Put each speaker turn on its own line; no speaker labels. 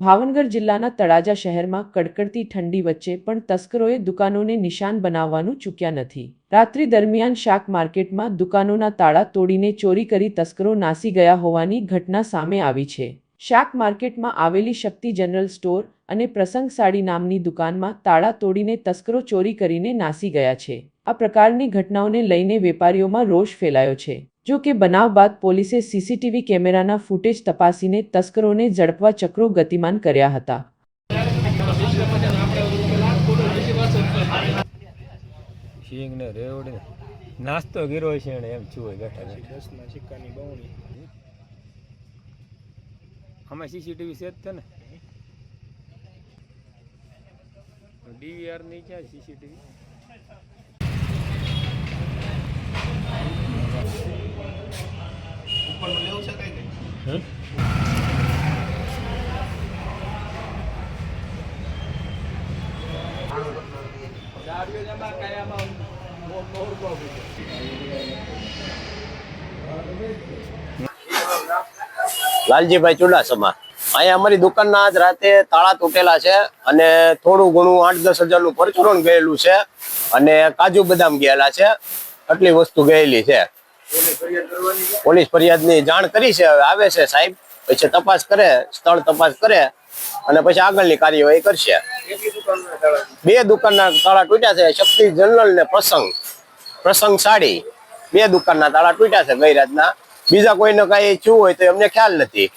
ભાવનગર જિલ્લાના તળાજા શહેરમાં કડકડતી ઠંડી વચ્ચે પણ તસ્કરોએ દુકાનોને નિશાન બનાવવાનું ચૂક્યા નથી. રાત્રિ દરમિયાન શાક માર્કેટમાં દુકાનોના તાળા તોડીને ચોરી કરી તસ્કરો નાસી ગયા હોવાની ઘટના સામે આવી છે. શાક માર્કેટમાં આવેલી શક્તિ જનરલ સ્ટોર અને પ્રસંગ સાડી નામની દુકાનમાં તાળા તોડીને તસ્કરો ચોરી કરીને નાસી ગયા છે. આ પ્રકારની ઘટનાઓને લઈને વેપારીઓમાં રોષ ફેલાયો છે. જો કે બનાવ બાદ પોલીસે સીસીટીવી કેમેરાના ફૂટેજ તપાસીને તસ્કરોને ઝડપવા ચક્રો ગતિમાન કર્યા હતા.
નાસ્તો ગીરો છે એમ છું હોય બેઠા બેઠા.
દસના સિક્કાની બવણી
આમાં સીસીટીવી છે જ છે ને? ડીવીઆરની ક્યાં સીસીટીવી
લાલજીભાઈ ચુડાસમા. અહીંયા અમારી દુકાનના આજ રાતે તાળા તૂટેલા છે અને થોડું ઘણું આઠ દસ હજારનું પરચુરણ ગયેલું છે અને કાજુ બદામ ગયેલા છે. આટલી વસ્તુ ગયેલી છે. પોલીસ ફરિયાદની જાણ કરી છે. હવે આવે છે સાહેબ. પછી તપાસ કરે, સ્થળ તપાસ કરે અને પછી આગળની કાર્યવાહી કરશે. બે દુકાનના તાળા તૂટ્યા છે. શક્તિ જનરલ ને પ્રસંગ. પ્રસંગ સાડી બે દુકાનના તાળા તૂટ્યા છે ગઈ રાતના. બીજા કોઈને કઈ થયું હોય તો એમને ખ્યાલ નથી.